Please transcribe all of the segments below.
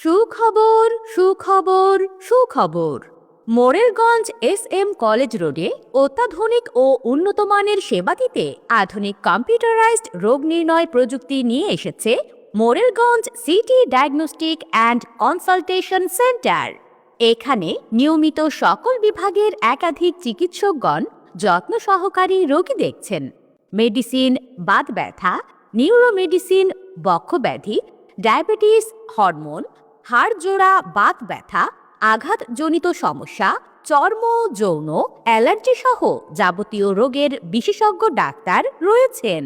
সুখবর সুখবর সুখবর। মোরেলগঞ্জ এস এম কলেজ রোডে অত্যাধুনিক ও উন্নতমানের সেবা দিতে আধুনিক কম্পিউটারাইজড রোগ নির্ণয় প্রযুক্তি নিয়ে এসেছে Morrelganj city diagnostic and consultation centre. এখানে নিয়মিত সকল বিভাগের একাধিক চিকিৎসকগণ যত্ন সহকারী রোগী দেখছেন। মেডিসিন, বাত ব্যথা, নিউরোমেডিসিন, বক্ষব্যাধি, ডায়াবেটিস, হরমোন হাড় জোড়া বাত ব্যথা আঘাতজনিত সমস্যা, চর্ম, যৌন অ্যালার্জি সহ যাবতীয় রোগের বিশেষজ্ঞ ডাক্তার রয়েছেন।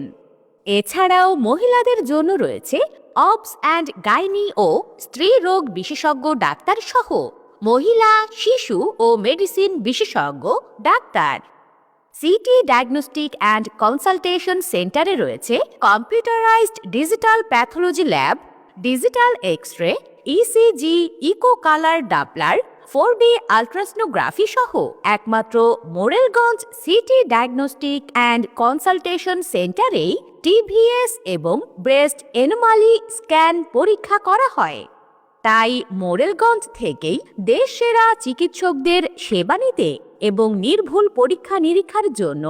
এছাড়াও মহিলাদের জন্য রয়েছে অবস অ্যান্ড গাইনি ও স্ত্রী রোগ বিশেষজ্ঞ ডাক্তার সহ মহিলা, শিশু ও মেডিসিন বিশেষজ্ঞ ডাক্তার। সিটি ডায়াগনস্টিক অ্যান্ড কনসালটেশন সেন্টারে রয়েছে computerised digital pathology lab, digital X ray ECG echo colour Doppler four D ultrasonography সহ একমাত্র Morrelganj city diagnostic and consultation সেন্টারেই TVS এবং ব্রেস্ট এনোমালি স্ক্যান পরীক্ষা করা হয়। তাই মোরেলগঞ্জ থেকেই দেশ সেরা চিকিৎসকদের সেবা নিতে এবং নির্ভুল পরীক্ষা নিরীক্ষার জন্য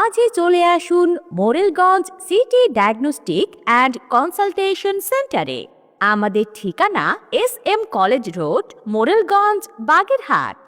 আজই চলে আসুন Morrelganj city diagnostic and consultation সেন্টারে আমাদের ঠিকানা S M college road Morrelganj Bagerhat.